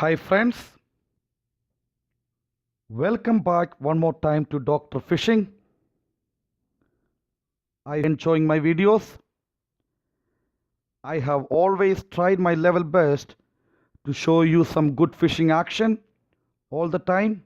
Hi friends, welcome back one more time to Dr. Fishing. I am enjoying my videos. I have always tried my level best to show you some good fishing action all the time.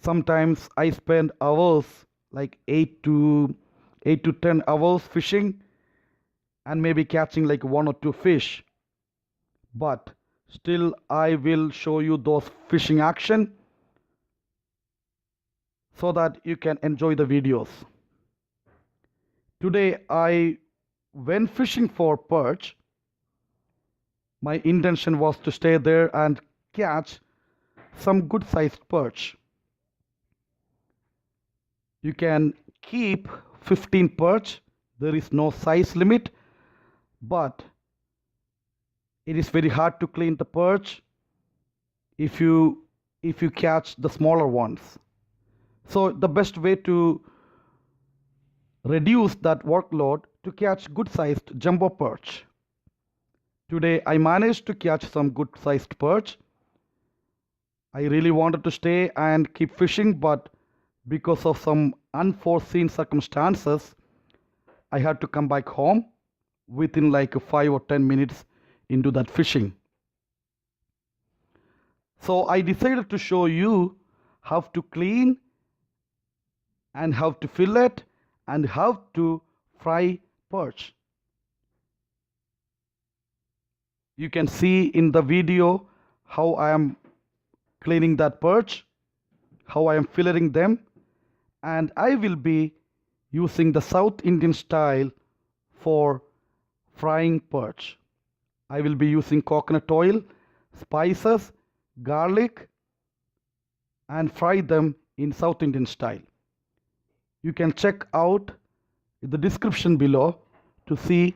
Sometimes I spend hours like 8 to 8 to 10 hours fishing and maybe catching like one or two fish but still I will show you those fishing action so that you can enjoy the videos. Today I went fishing for perch. My intention was to stay there and catch some good sized perch. You can keep 15 perch. There is no size limit, but it is very hard to clean the perch if you if you catch the smaller ones. So the best way to reduce that workload to catch good sized jumbo perch. Today i managed to catch some good sized perch. I really wanted to stay and keep fishing but because of some unforeseen circumstances i had to come back home within like 5 or 10 minutes into that fishing. So I decided to show you how to clean and how to fillet and how to fry perch. You can see in the video how I am cleaning that perch, how I am filleting them and I will be using the South Indian style for frying perch. I will be using coconut oil, spices, garlic and fry them in South Indian style. You can check out the description below to see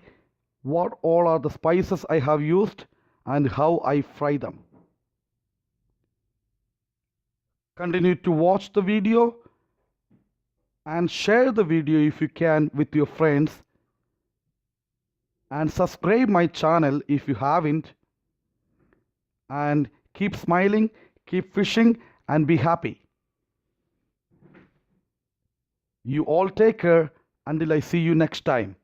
what all are the spices I have used and how I fry them. Continue to watch the video and share the video if you can with your friends and subscribe my channel if you haven't. And keep smiling keep fishing and be happy. You all take care until i see you next time